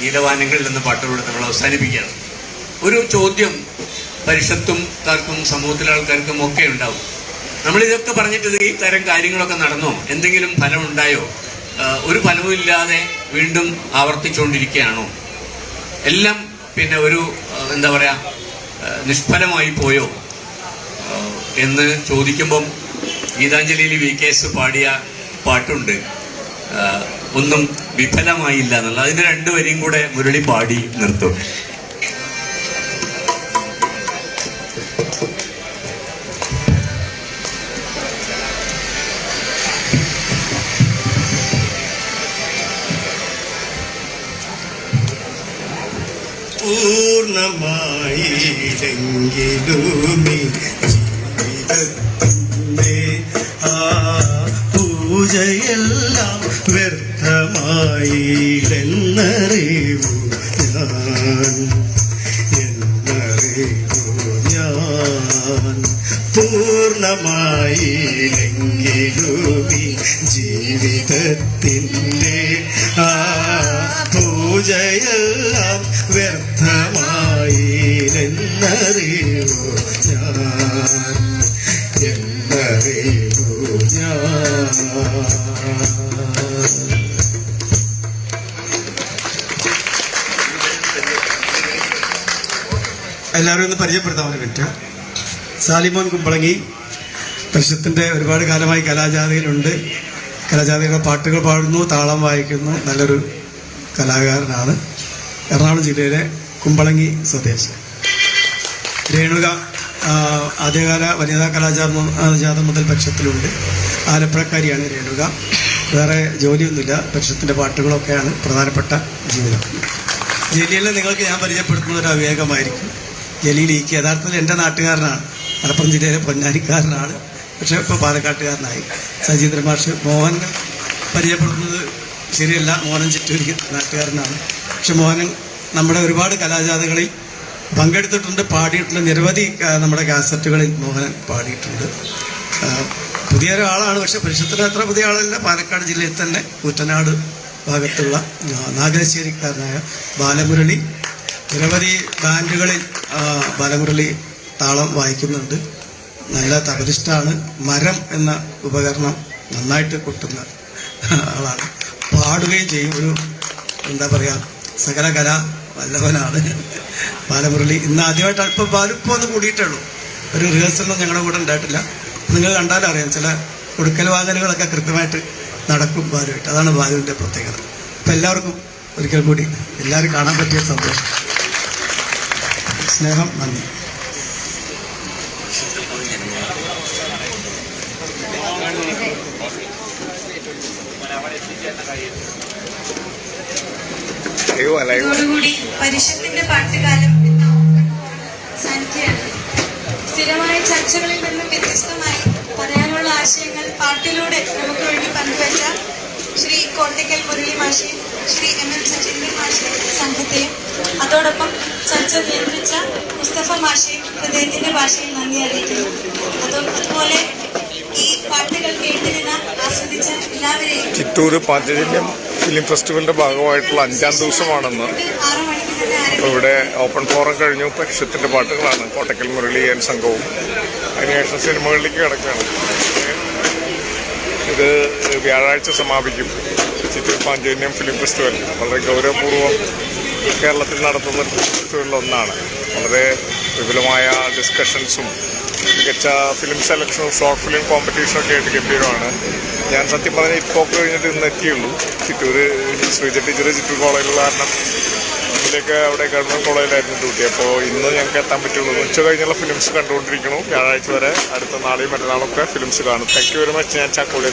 നീലവാനങ്ങളിൽ നിന്ന് പാട്ടുകളോട് നമ്മൾ അവസാനിപ്പിക്കുകയാണ്. ഒരു ചോദ്യം പരിഷത്തും കാർക്കും സമൂഹത്തിലെ ആൾക്കാർക്കും ഒക്കെ ഉണ്ടാവും. നമ്മളിതൊക്കെ പറഞ്ഞിട്ട് ഈ തരം കാര്യങ്ങളൊക്കെ നടന്നോ? എന്തെങ്കിലും ഫലം ഉണ്ടായോ ഒരു ഫലവും ഇല്ലാതെ വീണ്ടും ആവർത്തിച്ചുകൊണ്ടിരിക്കുകയാണോ? എല്ലാം പിന്നെ ഒരു എന്താ പറയുക നിഷ്ഫലമായി പോയോ? എന്ന് ചോദിക്കുമ്പം ഗീതാഞ്ജലിയിൽ വി കെ എസ് പാടിയ പാട്ടുണ്ട്. ഒന്നും വിഫലമായില്ല എന്നുള്ള അതിന് രണ്ടുപേരെയും കൂടെ മുരളി പാടി നിർത്തും. പൂർണമായില്ലെങ്കിലുമീ ജീവിതത്തിന്റെ പൂജയെല്ലാം വ്യർത്ഥമായില്ലെന്നറിവു ഞാൻ. ഞാൻ. ജീവിതത്തിന്റെ ആ പൂജയെല്ലാം എന്നറിവു ഞാൻ. എല്ലാവരും ഒന്ന് പരിചയപ്പെടുത്താൻ ഒരു സാലിമോൻ കുമ്പളങ്ങി പരിഷത്തിന്റെ ഒരുപാട് കാലമായി കലാജാതിയിലുണ്ട്. കലാജാതിയുടെ പാട്ടുകൾ പാടുന്നു താളം വായിക്കുന്നു. നല്ലൊരു കലാകാരനാണ്. എറണാകുളം ജില്ലയിലെ കുമ്പളങ്ങി സ്വദേശി. രേണുക ആദ്യകാല വനിതാ ജാഥ മുതൽ പക്ഷത്തിലുണ്ട്. ആലപ്പുഴക്കാരിയാണ് രേണുക. വേറെ ജോലിയൊന്നുമില്ല. പക്ഷത്തിന്റെ പാട്ടുകളൊക്കെയാണ് പ്രധാനപ്പെട്ട ജീവിതം. ജലീലിനെ നിങ്ങൾക്ക് ഞാൻ പരിചയപ്പെടുത്തുന്ന ഒരു അവിവേകമായിരിക്കും. ജലീൽ ഈക്ക് യഥാർത്ഥത്തിൽ എന്റെ നാട്ടുകാരനാണ്. മലപ്പുറം ജില്ലയിലെ പൊന്നാനിക്കാരനാണ്. പക്ഷേ ഇപ്പോൾ പാലക്കാട്ടുകാരനായി. സജീന്ദ്ര മാഷ് മോഹൻ പരിചയപ്പെടുത്തുന്നത് ശരിയല്ല. മോഹനൻ ചുറ്റൂരിക്ക് നാട്ടുകാരനാണ്. പക്ഷെ മോഹനൻ നമ്മുടെ ഒരുപാട് കലാജാഥകളിൽ പങ്കെടുത്തിട്ടുണ്ട് പാടിയിട്ടുണ്ട്. നിരവധി നമ്മുടെ കാസറ്റുകളിൽ മോഹനൻ പാടിയിട്ടുണ്ട്. പുതിയൊരാളാണ് പക്ഷെ പരിശുദ്ധത്തിന് അത്ര പുതിയ ആളല്ല. പാലക്കാട് ജില്ലയിൽ തന്നെ കൂറ്റനാട് ഭാഗത്തുള്ള നാഗരശ്ശേരിക്കാരനായ ബാലമുരളി. നിരവധി ബാൻഡുകളിൽ ബാലമുരളി താളം വായിക്കുന്നുണ്ട്. നല്ല തപരിഷ്ടാണ് മരം എന്ന ഉപകരണം നന്നായിട്ട് കൊട്ടുന്ന ആളാണ്. പാടുകയും ചെയ്യും. ഒരു എന്താ പറയുക സകല കല വല്ലവനാണ്. ബാലമുരളി ഇന്ന് ആദ്യമായിട്ട് അല്പം ബാലിപ്പം ഒന്ന് കൂടിയിട്ടുള്ളൂ ഒരു റിഹേഴ്സലൊന്നും ഞങ്ങളുടെ കൂടെ ഉണ്ടായിട്ടില്ല. നിങ്ങൾ കണ്ടാലും അറിയാം ചില കൊടുക്കൽ വാങ്ങലുകളൊക്കെ കൃത്യമായിട്ട് നടക്കും ബാലുമായിട്ട് അതാണ് ബാലുവിന്റെ പ്രത്യേകത. അപ്പം എല്ലാവർക്കും ഒരിക്കൽ കൂടി എല്ലാവരും കാണാൻ പറ്റിയ സന്തോഷം. സ്നേഹം നന്ദി. അതോടുകൂടി പരിഷത്തിന്റെ പാട്ടുകാലം എന്ന സാന്നിധ്യമാണ് സ്ഥിരമായ ചർച്ചകളിൽ നിന്നും വ്യത്യസ്തമായി പറയാനുള്ള ആശയങ്ങൾ പാട്ടിലൂടെ നമുക്ക് വേണ്ടി പങ്കുവച്ച ശ്രീ കോട്ടയ്ക്കൽ മുരളി മാഷയും ശ്രീ എം എൻ സജീന്ദ്രൻ മാഷയും സംഘത്തെയും അതോടൊപ്പം ചർച്ച നിയന്ത്രിച്ച മുസ്തഫ മാഷയും ഹൃദയത്തിന്റെ ഭാഷയിൽ നന്ദി അറിയിക്കുന്നു. അതോ അതുപോലെ ഈ പാട്ടുകൾ കേട്ടിരുന്ന ആസ്വദിച്ച എല്ലാവരെയും ചിറ്റൂർ പാഞ്ചജന്യം ഫിലിം ഫെസ്റ്റിവലിന്റെ ഭാഗമായിട്ടുള്ള അഞ്ചാം ദിവസമാണെന്ന്. അപ്പോൾ ഇവിടെ ഓപ്പൺ ഫോറം കഴിഞ്ഞു. പക്ഷത്തിന്റെ പാട്ടുകളാണ് കോട്ടക്കൽ മുരളി എൻ സംഘവും. അതിനുശേഷം സിനിമകളിലേക്ക് കിടക്കുകയാണ്. ഇത് വ്യാഴാഴ്ച സമാപിക്കും. Chittur Panchanyam film festival. വളരെ ഗൗരവപൂർവം കേരളത്തിൽ നടത്തുന്ന ഒന്നാണ് വളരെ വിപുലമായ ഡിസ്കഷൻസും മികച്ച ഫിലിം സെലക്ഷനും ഷോർട്ട് ഫിലിം കോമ്പറ്റീഷനും ഒക്കെ ആയിട്ട് ഗംഭീരമാണ് ഞാൻ സത്യം പറഞ്ഞാൽ ഇപ്പോൾ കഴിഞ്ഞിട്ട് ഇന്ന് എത്തിയുള്ളൂ. ചിറ്റൂർ ശ്രീജ ടീച്ചർ ചിറ്റൂർ കോളേജിലുള്ള കാരണം ഇതിലേക്ക് അവിടെ ഗവൺമെന്റ് കോളേജിലായിരുന്നു ഡ്യൂട്ടി അപ്പോൾ ഇന്ന് ഞങ്ങൾക്ക് എത്താൻ പറ്റുള്ളൂ. ഉച്ച കഴിഞ്ഞുള്ള ഫിലിംസ് കണ്ടുകൊണ്ടിരിക്കണം വ്യാഴാഴ്ച വരെ അടുത്ത നാളെയും മറ്റന്നാളൊക്കെ ഫിലിംസ് കാണും. താങ്ക് യു വെരി മച്ച് ഞാൻ ചാക്കോളി